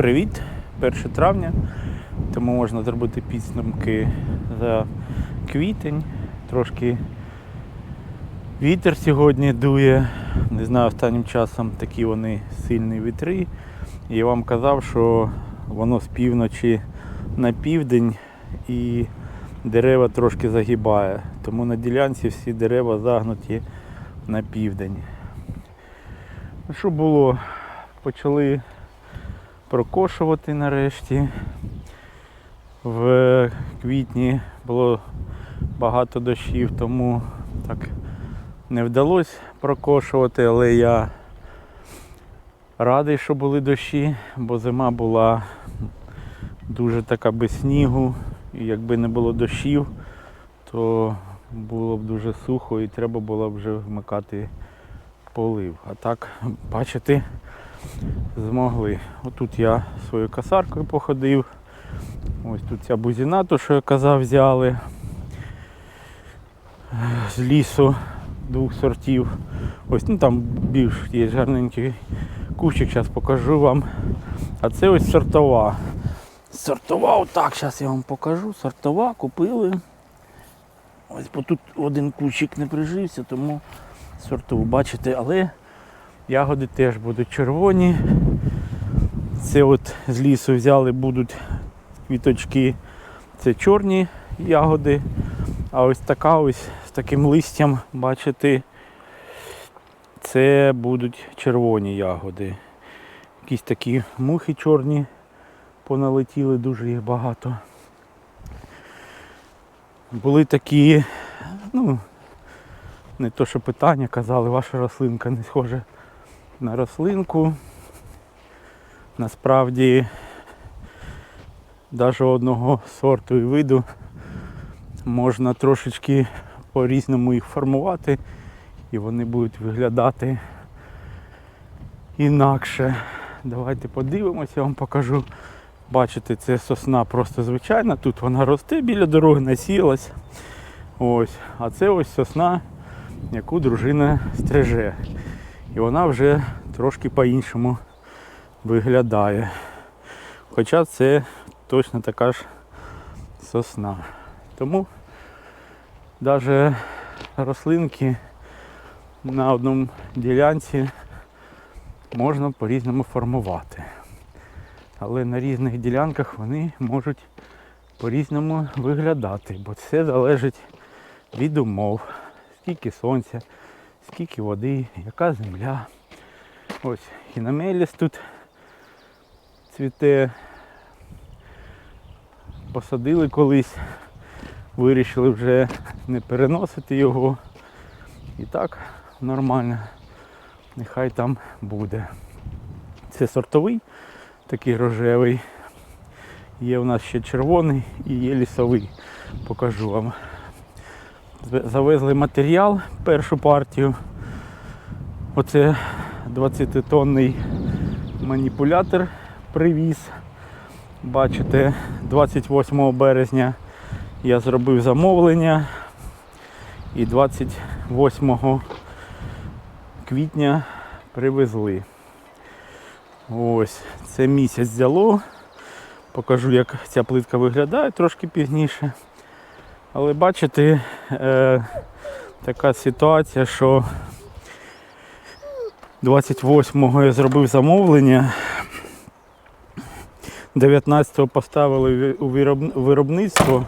Привіт! 1 травня, тому можна зробити підсумки за квітень. Трошки вітер сьогодні дує. Не знаю, останнім часом такі вони сильні вітри. Я вам казав, що воно з півночі на південь і дерева трошки загибає. Тому на ділянці всі дерева загнуті на південь. Що було? Почали прокошувати нарешті. В квітні було багато дощів, тому так не вдалося прокошувати, але я радий, що були дощі, бо зима була дуже така без снігу. І якби не було дощів, то було б дуже сухо і треба було б вже вмикати полив. А так, бачите, змогли. Отут я своєю косаркою походив. Ось тут ця бузіна, то що я казав, взяли з лісу двох сортів. Ось ну там більш є гарненький кущик, зараз покажу вам. А це ось сортова. Сортова, отак, зараз я вам покажу. Сортова купили. Ось бо тут один кущик не прижився, тому сортову бачите, але ягоди теж будуть червоні. Це от з лісу взяли, будуть квіточки, це чорні ягоди. А ось така ось з таким листям, бачите, це будуть червоні ягоди. Якісь такі мухи чорні поналетіли, дуже їх багато. Були такі, ну, не то що питання, казали, ваша рослинка не схожа на рослинку. Насправді навіть одного сорту і виду можна трошечки по-різному їх формувати і вони будуть виглядати інакше. Давайте подивимося, я вам покажу. Бачите, це сосна просто звичайна, тут вона росте біля дороги, насіялась. Ось. А це ось сосна, яку дружина стриже. І вона вже трошки по-іншому виглядає. Хоча це точно така ж сосна. Тому навіть рослинки на одному ділянці можна по-різному формувати. Але на різних ділянках вони можуть по-різному виглядати, бо це залежить від умов, скільки сонця, скільки води, яка земля. Ось хінамеліс тут цвіте. Посадили колись, вирішили вже не переносити його. І так нормально. Нехай там буде. Це сортовий, такий рожевий. Є у нас ще червоний і є лісовий. Покажу вам. Завезли матеріал, першу партію. Оце 20-тонний маніпулятор привіз. Бачите, 28 березня я зробив замовлення і 28 квітня привезли. Ось, це місяць взяло. Покажу, як ця плитка виглядає трошки пізніше. Але бачите, е, така ситуація, що 28-го я зробив замовлення. 19-го поставили у виробництво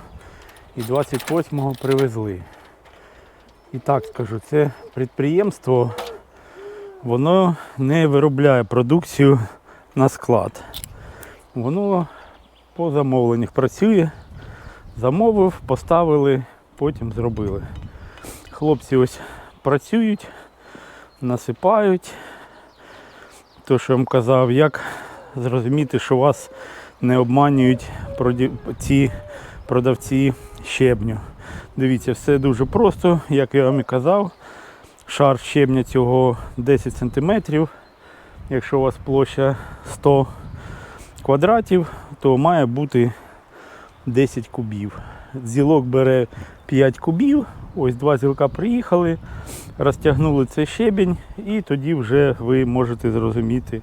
і 28-го привезли. І так скажу, це підприємство, воно не виробляє продукцію на склад. Воно по замовленнях працює, замовив, поставили, потім зробили. Хлопці ось працюють, насипають. То, що я вам казав, як зрозуміти, що вас не обманюють ці продавці щебню. Дивіться, все дуже просто, як я вам і казав. Шар щебня цього 10 см. Якщо у вас площа 100 квадратів, то має бути 10 кубів. Зілок бере 5 кубів, ось два зілка приїхали, розтягнули цей щебінь і тоді вже ви можете зрозуміти,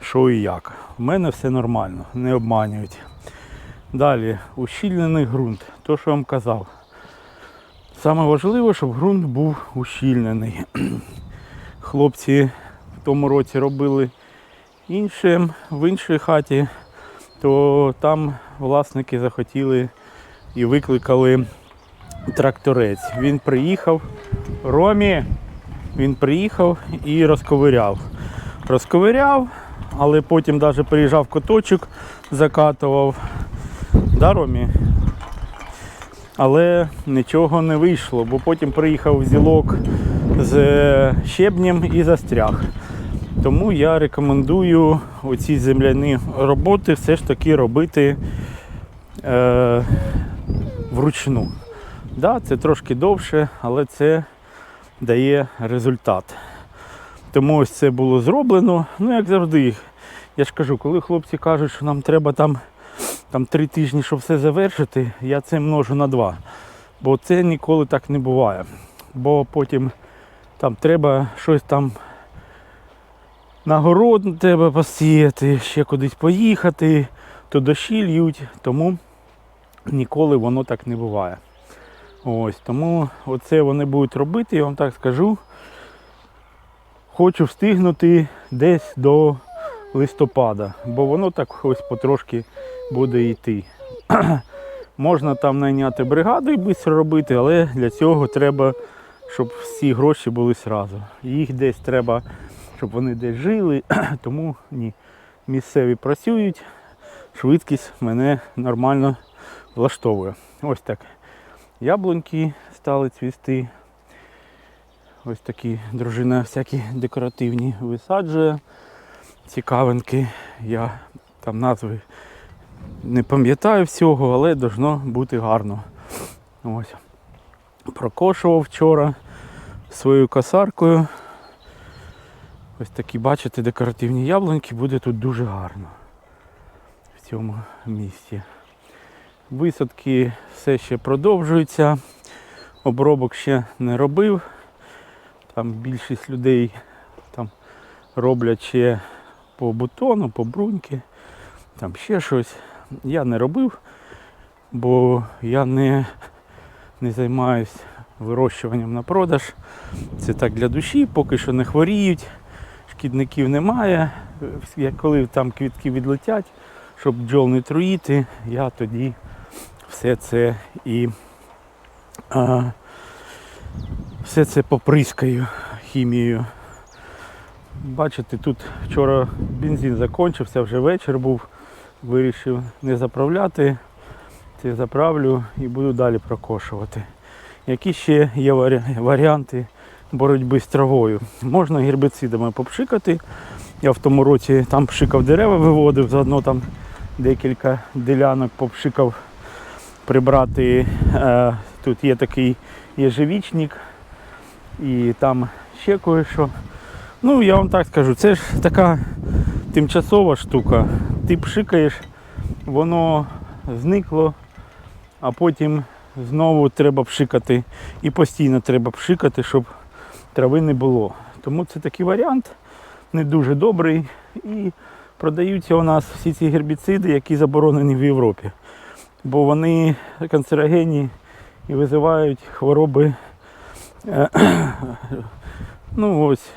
що і як. У мене все нормально, не обманюють. Далі, ущільнений ґрунт, то що я вам казав. Саме важливе, щоб ґрунт був ущільнений. Хлопці в тому році робили інше, в іншій хаті, то там власники захотіли і викликали тракторець. Він приїхав, Ромі, він приїхав і розковиряв. Розковиряв, але потім навіть приїжджав коточок, закатував. Да, Ромі? Але нічого не вийшло, бо потім приїхав зілок з щебнем і застряг. Тому я рекомендую оці земляні роботи все ж таки робити е, вручну. Да, це трошки довше, але це дає результат. Тому ось це було зроблено. Ну, як завжди, я ж кажу, коли хлопці кажуть, що нам треба там, там три тижні, щоб все завершити, я це множу на два. Бо це ніколи так не буває. Бо потім там треба щось там на город треба посіяти, ще кудись поїхати, то дощі льють, тому ніколи воно так не буває. Ось, тому оце вони будуть робити, я вам так скажу. Хочу встигнути десь до листопада, бо воно так ось потрошки буде йти. Можна там найняти бригаду і швидко робити, але для цього треба, щоб всі гроші були зразу. Їх десь треба, щоб вони десь жили, тому ні. Місцеві працюють, швидкість мене нормально влаштовує. Ось так. Яблуньки стали цвісти. Ось такі дружина всякі декоративні висаджує. Цікавинки. Я там назви не пам'ятаю всього, але должно бути гарно. Ось. Прокошував вчора своєю косаркою. Ось такі, бачите, декоративні яблуньки, буде тут дуже гарно в цьому місці. Висадки все ще продовжуються. Обробок ще не робив. Там більшість людей там роблять ще по бутону, по бруньки, там ще щось. Я не робив, бо я не, не займаюсь вирощуванням на продаж. Це так для душі, поки що не хворіють, шкідників немає. Коли там квітки відлетять, щоб бджол не труїти, я тоді все це і а, все це поприскаю хімією. Бачите, тут вчора бензин закінчився, вже вечір був. Вирішив не заправляти, це заправлю і буду далі прокошувати. Які ще є варі- варіанти боротьби з травою? Можна гербіцидами попшикати. Я в тому році там пшикав дерева, виводив, заодно там декілька ділянок попшикав прибрати. Е, тут є такий єжевічник і там ще кое-що. Ну, я вам так скажу, це ж така тимчасова штука. Ти пшикаєш, воно зникло, а потім знову треба пшикати. І постійно треба пшикати, щоб трави не було. Тому це такий варіант не дуже добрий. І продаються у нас всі ці гербіциди, які заборонені в Європі. Бо вони канцерогенні і визивають хвороби. е, Ну ось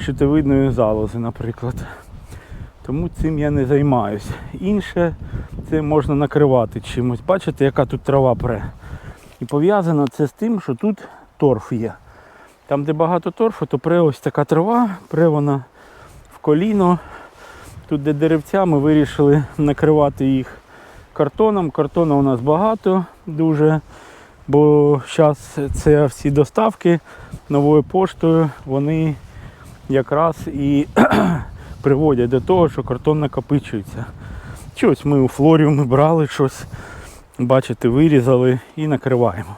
щитовидної залози, наприклад. Тому цим я не займаюся. Інше це можна накривати чимось. Бачите, яка тут трава пре. І пов'язано це з тим, що тут торф є. Там, де багато торфу, то пре ось така трава, пре вона в коліно. Тут, де деревця, ми вирішили накривати їх картоном. Картону у нас багато дуже, бо зараз це всі доставки новою поштою, вони якраз і приводять до того, що картон накопичується. Щось ми у флоріумі брали щось, бачите, вирізали і накриваємо.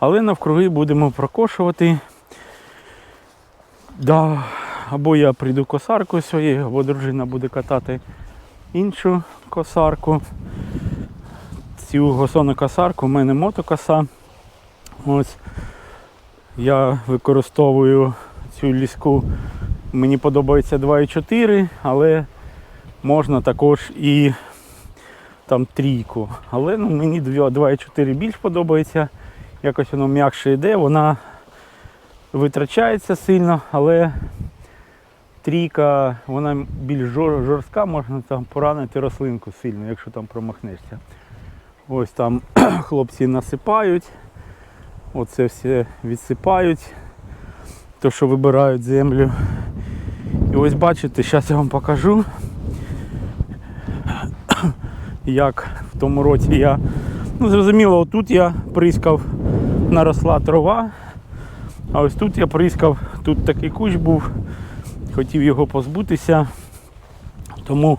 Але навкруги будемо прокошувати. Да, або я прийду косаркою своєю, або дружина буде катати іншу косарку. Цю госонокосарку, у мене мотокоса. Ось я використовую цю ліску. Мені подобається 2,4, але можна також і там трійку. Але ну, мені 2,4 більш подобається. Якось воно м'якше йде, вона витрачається сильно, але трійка вона більш жорстка, можна там поранити рослинку сильно, якщо там промахнешся. Ось там хлопці насипають, оце все відсипають, то що вибирають землю. І ось бачите, зараз я вам покажу, як в тому році я. Ну, зрозуміло, отут я прискав, наросла трава, а ось тут я прискав, тут такий кущ був, хотів його позбутися, тому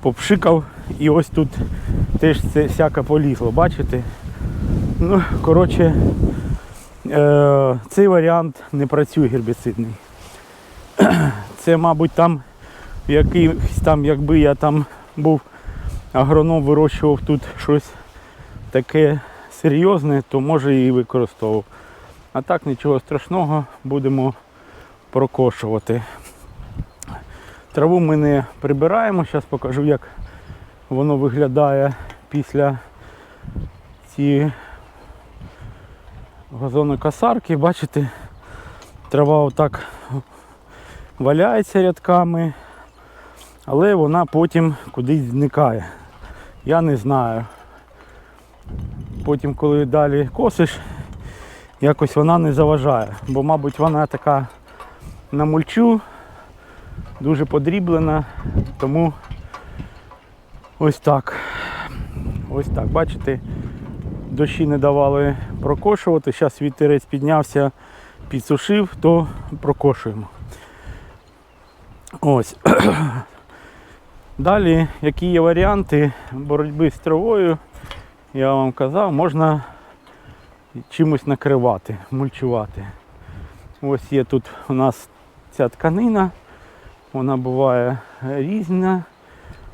попшикав і ось тут теж це всяке полізло, бачите? Ну, коротше, е- цей варіант не працює гербіцидний. Це, мабуть, там якийсь там, якби я там був агроном, вирощував тут щось таке серйозне, то може і використовував. А так нічого страшного, будемо прокошувати. Траву ми не прибираємо, зараз покажу, як воно виглядає після цієї газонокосарки. Бачите, трава отак валяється рядками, але вона потім кудись зникає. Я не знаю. Потім, коли далі косиш, якось вона не заважає, бо, мабуть, вона така на мульчу, дуже подріблена, тому ось так. Ось так, бачите, дощі не давали прокошувати. Зараз вітерець піднявся, підсушив, то прокошуємо. Ось. Далі, які є варіанти боротьби з травою, я вам казав, можна чимось накривати, мульчувати. Ось є тут у нас ця тканина, вона буває різна.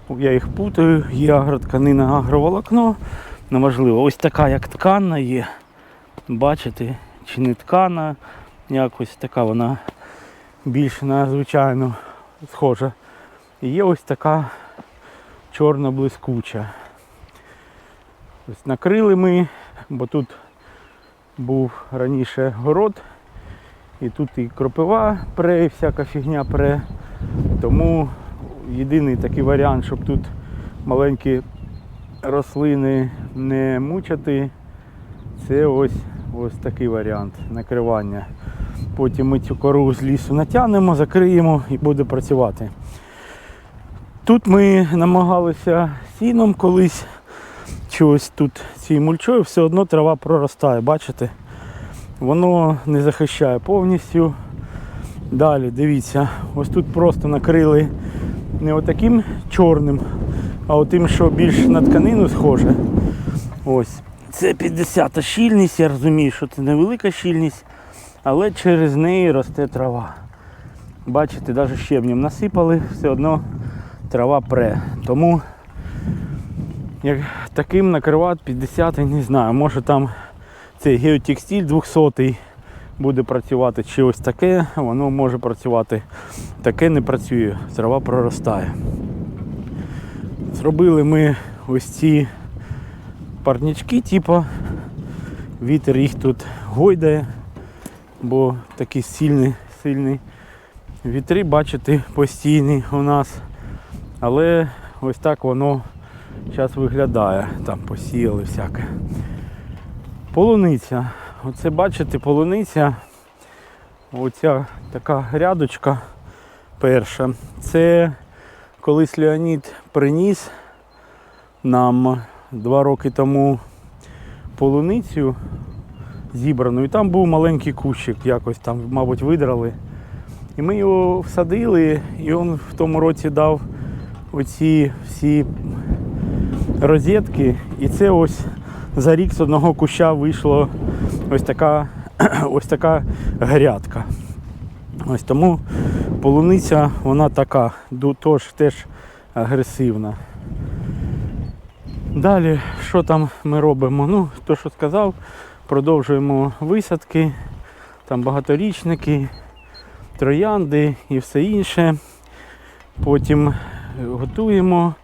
Я їх путаю, є агротканина, агроволокно. Неважливо, ось така як тканна є. Бачите, чи не ткана, якось така вона більш на схожа. І є ось така чорно-блискуча. Ось накрили ми, бо тут був раніше город, і тут і кропива пре, і всяка фігня пре. Тому єдиний такий варіант, щоб тут маленькі рослини не мучати, це ось, ось такий варіант накривання. Потім ми цю кору з лісу натягнемо, закриємо і буде працювати. Тут ми намагалися сіном колись, чи ось тут цією мульчою все одно трава проростає, бачите? Воно не захищає повністю. Далі, дивіться, ось тут просто накрили не отаким чорним, а отим, що більш на тканину схоже. Ось. Це 50-та щільність, я розумію, що це невелика щільність, але через неї росте трава. Бачите, навіть щебнем насипали, все одно трава пре. Тому як таким накривати 50 не знаю, може там цей геотекстиль 200 буде працювати, чи ось таке, воно може працювати. Таке не працює, трава проростає. Зробили ми ось ці парнички, типу, вітер їх тут гойдає, бо такі сильні, сильні вітри, бачите, постійні у нас. Але ось так воно зараз виглядає. Там посіяли всяке. Полуниця. Оце бачите, полуниця. Оця така грядочка перша. Це колись Леонід приніс нам два роки тому полуницю зібрану. І там був маленький кущик, якось там, мабуть, видрали. І ми його всадили, і він в тому році дав оці всі розетки. І це ось за рік з одного куща вийшло ось така, ось така грядка. Ось тому полуниця вона така, тож теж агресивна. Далі, що там ми робимо? Ну, то, що сказав, продовжуємо висадки, там багаторічники, троянди і все інше. Потім готуємо.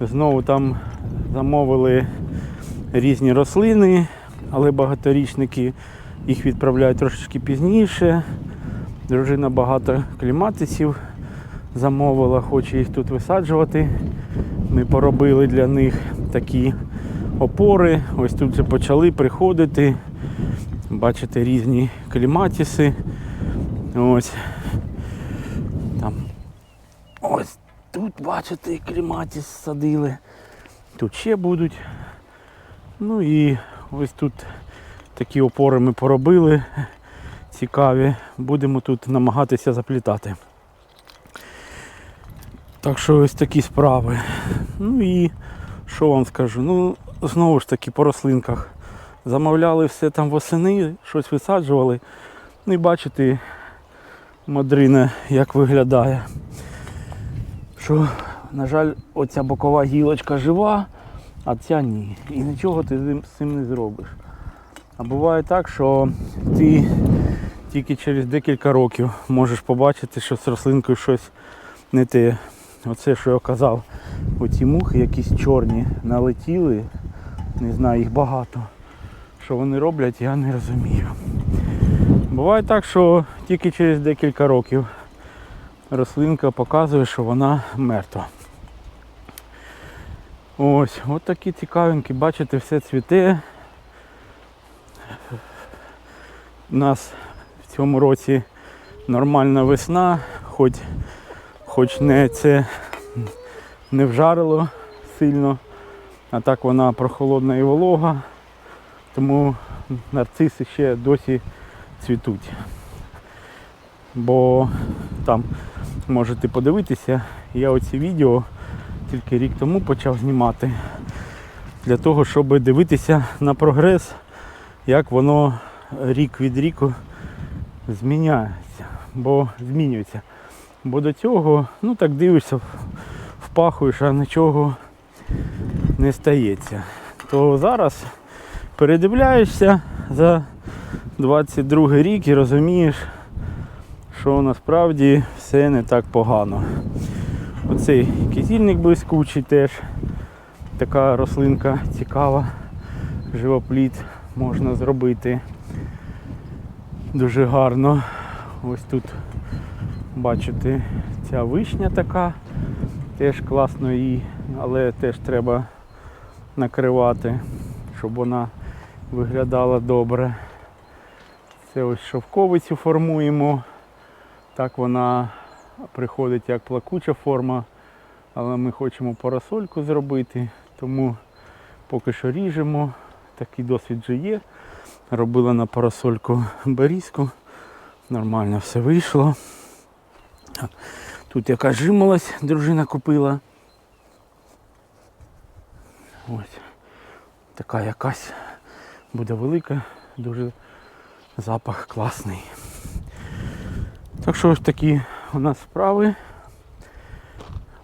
Знову там замовили різні рослини, але багаторічники їх відправляють трошечки пізніше. Дружина багато кліматисів замовила, хоче їх тут висаджувати. Ми поробили для них такі опори. Ось тут вже почали приходити. Бачите різні кліматіси. Ось. Там. Ось тут, бачите, кліматіс садили. Тут ще будуть. Ну і ось тут такі опори ми поробили. Цікаві. Будемо тут намагатися заплітати. Так що ось такі справи. Ну і що вам скажу? Ну, знову ж таки по рослинках. Замовляли все там восени, щось висаджували. Ну і бачите, мадрина як виглядає. Що, на жаль, оця бокова гілочка жива, а ця ні. І нічого ти з цим не зробиш. А буває так, що ти тільки через декілька років можеш побачити, що з рослинкою щось не те. Оце, що я казав, оці мухи якісь чорні налетіли, не знаю, їх багато. Що вони роблять, я не розумію. Буває так, що тільки через декілька років рослинка показує, що вона мертва. Ось, от такі цікавинки, бачите, все цвіте. У нас в цьому році нормальна весна, хоч, хоч не це не вжарило сильно, а так вона прохолодна і волога, тому нарциси ще досі цвітуть. Бо там можете подивитися, я оці відео тільки рік тому почав знімати для того, щоб дивитися на прогрес, як воно рік від ріку зміняється, бо змінюється. Бо до цього, ну так дивишся, впахуєш, а нічого не стається. То зараз передивляєшся за 22 рік і розумієш, що насправді все не так погано. Оцей кизільник блискучий теж така рослинка цікава, живопліт можна зробити дуже гарно. Ось тут бачите ця вишня така, теж класно її, але теж треба накривати, щоб вона виглядала добре. Це ось шовковицю формуємо. Так вона приходить як плакуча форма, але ми хочемо парасольку зробити, тому поки що ріжемо. Такий досвід вже є. Робила на парасольку берізку. Нормально все вийшло. Тут якась жимолость дружина купила. Ось. Така якась буде велика, дуже запах класний. Так що ось такі у нас справи.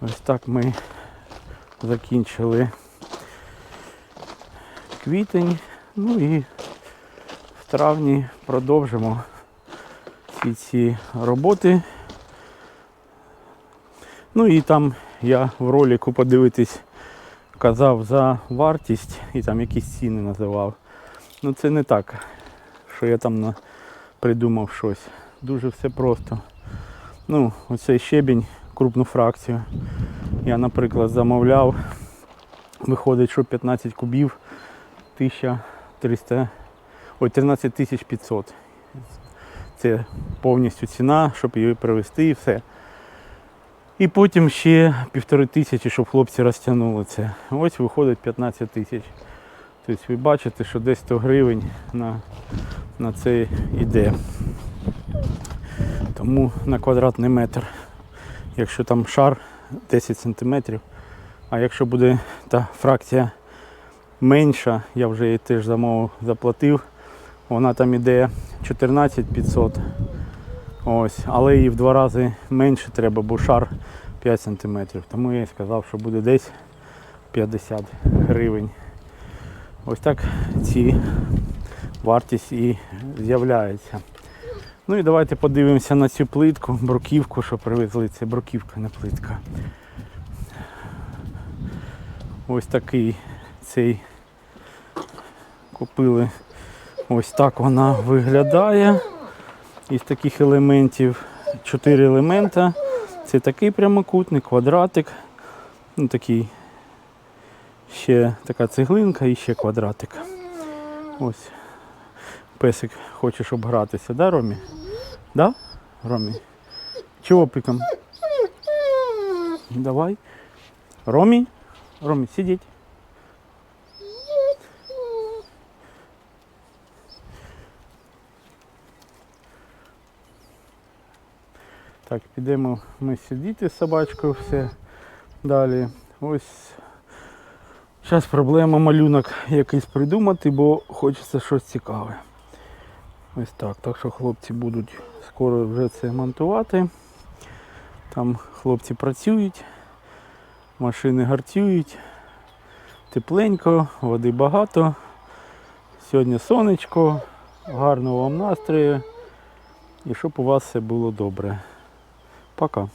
Ось так ми закінчили квітень. Ну і в травні продовжимо всі ці роботи. Ну і там я в ролику подивитись казав за вартість і там якісь ціни називав. Ну це не так, що я там придумав щось. Дуже все просто. Ну, оцей щебінь, крупну фракцію. Я, наприклад, замовляв. Виходить, що 15 кубів 1300, ой, 13 500. Це повністю ціна, щоб її привезти і все. І потім ще півтори тисячі, щоб хлопці розтягнули це. Ось виходить 15 тисяч. Тобто ви бачите, що десь 100 гривень на, на це йде. Тому на квадратний метр. Якщо там шар 10 см, а якщо буде та фракція менша, я вже її теж замовив, заплатив, вона там іде 14 500. Ось, але її в два рази менше треба, бо шар 5 см. Тому я і сказав, що буде десь 50 гривень. Ось так ці вартість і з'являється. Ну і давайте подивимося на цю плитку, бруківку, що привезли. Це бруківка, не плитка. Ось такий цей купили. Ось так вона виглядає. Із таких елементів чотири елемента. Це такий прямокутник, квадратик. Ну такий ще така цеглинка і ще квадратик. Ось. Песик хоче, щоб гратися, да, Ромі? Да? Ромі? Чого пиком? Давай. Ромі? Ромі, сидіть. Так, підемо ми сидіти з собачкою все далі. Ось зараз проблема малюнок якийсь придумати, бо хочеться щось цікаве. Ось так. Так що хлопці будуть скоро вже це монтувати. Там хлопці працюють, машини гарцюють, тепленько, води багато. Сьогодні сонечко, гарного вам настрою і щоб у вас все було добре. Пока.